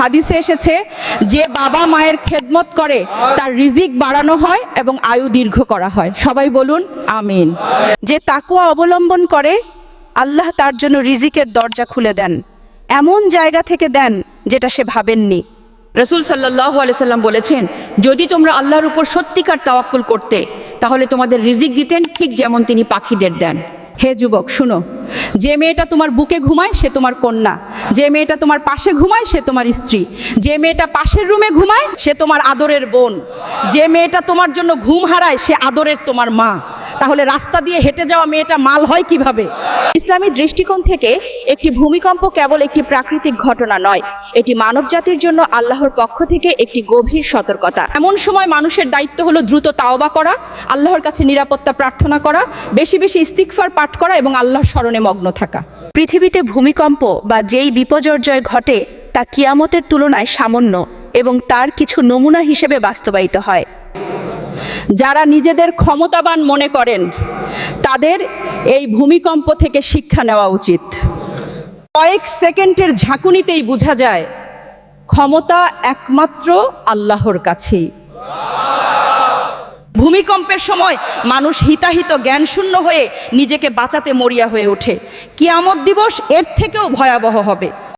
হাদিসে এসেছে যে বাবা মায়ের খেদমত করে তার রিজিক বাড়ানো হয় এবং আয়ু দীর্ঘ করা হয়। সবাই বলুন, আমিন। যে তাকুয়া অবলম্বন করে, আল্লাহ তার জন্য রিজিকের দরজা খুলে দেন। এমন জায়গা থেকে দেন যেটা সে ভাবেননি। রসুল সাল্লাহ সাল্লাম বলেছেন, যদি তোমরা আল্লাহর উপর সত্যিকার তাওয়াক্কুল করতে, তাহলে তোমাদের রিজিক দিতেন ঠিক যেমন তিনি পাখিদের দেন। হে যুবক, শুনো যে মেয়েটা তোমার বুকে ঘুমায়, সে তোমার কন্যা। যে মেয়েটা তোমার পাশে ঘুমায়, সে তোমার স্ত্রী। যে মেয়েটা পাশের রুমে ঘুমায়, সে তোমার আদরের বোন। যে মেয়েটা তোমার জন্য ঘুম হারায়, সে আদরের তোমার মা। তাহলে রাস্তা দিয়ে হেঁটে যাওয়া মেয়েটা মাল হয় কীভাবে? ইসলামী দৃষ্টিকোণ থেকে একটি ভূমিকম্প কেবল একটি প্রাকৃতিক ঘটনা নয়, এটি মানবজাতির জন্য আল্লাহর পক্ষ থেকে একটি গভীর সতর্কতা। এমন সময় মানুষের দায়িত্ব হলো দ্রুত তাওবা করা, আল্লাহর কাছে নিরাপত্তা প্রার্থনা করা, বেশি বেশি ইস্তিকফার পাঠ করা এবং আল্লাহর স্মরণে মগ্ন থাকা। পৃথিবীতে ভূমিকম্প বা যেই বিপর্যয় ঘটে, তা কিয়ামতের তুলনায় সামান্য এবং তার কিছু নমুনা হিসেবে বাস্তবায়িত হয়। যারা নিজেদের ক্ষমতাবান মনে করেন, তাদের এই ভূমিকম্প থেকে শিক্ষা নেওয়া উচিত। কয়েক সেকেন্ডের ঝাঁকুনিতেই বোঝা যায়, ক্ষমতা একমাত্র আল্লাহর কাছেই। ভূমিকম্পের সময় মানুষ হিতাহিত জ্ঞানশূন্য হয়ে নিজেকে বাঁচাতে মরিয়া হয়ে ওঠে। কিয়ামত দিবস এর থেকেও ভয়াবহ হবে।